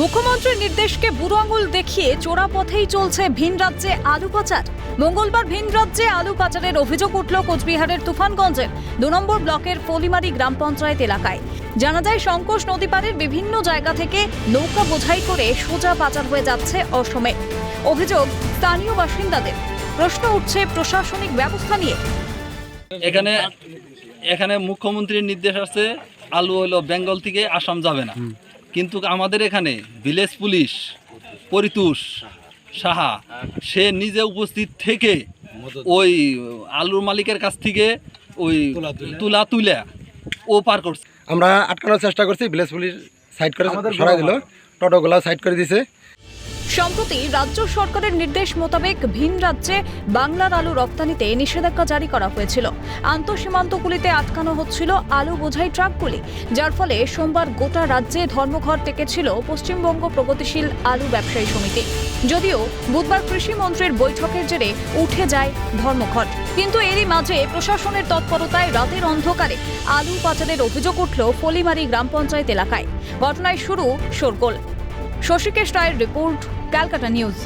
মুখ্যমন্ত্রীর নির্দেশকে বুড়ো আঙুল দেখিয়ে চোরা পথেই চলছে ভিন রাজ্যে আলু পাচার। মঙ্গলবার ভিন রাজ্যে আলু পাচারের অভিযোগ উঠল কোচবিহারের তুফানগঞ্জের দু নম্বর ব্লকের ফলিমারি গ্রাম পঞ্চায়েত এলাকায়। জানা যায় সংকোষ নদী পাড়ের বিভিন্ন জায়গা থেকে নৌকা বোঝাই করে সোজা পাচার হয়ে যাচ্ছে অসমে। অভিযোগ স্থানীয় বাসিন্দাদের। প্রশ্ন উঠছে প্রশাসনিক ব্যবস্থা নিয়ে। এখানে এখানে মুখ্যমন্ত্রীর নির্দেশ আছে আলু হলো বেঙ্গল থেকে আসাম যাবে না। কিন্তু আমাদের এখানে ভিলেজ পুলিশ পরিতোষ সাহা সে নিজে উপস্থিত থেকে ওই আলুর মালিকের কাছ থেকে ওই তুলা তুলে। ও পার করছে। আমরা আটকানোর চেষ্টা করছি ভিলেজ পুলিশ সাইড করে সরাই দিল। টোটোগুলো সাইড করে দিছে। সম্প্রতি রাজ্য সরকারের নির্দেশ মোতাবেক ভিন রাজ্যে বাংলার আলু রপ্তানিতে নিষেধাজ্ঞা জারি করা হয়েছিল। আন্তঃসীমান্তগুলিতে আটকানো হচ্ছিল আলু বোঝাই ট্রাকগুলি, যার ফলে সোমবার গোটা রাজ্যে ধর্মঘট ডেকেছিল পশ্চিমবঙ্গ প্রগতিশীল আলু ব্যবসায়ী সমিতি। যদিও বুধবার কৃষিমন্ত্রীর বৈঠকের জেরে উঠে যায় ধর্মঘট। কিন্তু এরই মাঝে প্রশাসনের তৎপরতায় রাতের অন্ধকারে আলু পাচারের অভিযোগ উঠল ফলিমারি গ্রাম পঞ্চায়েত এলাকায়। ঘটনায় শুরু শোরগোল। শশীকেশ রায়ের রিপোর্ট ক্যালকাটা নিউজ।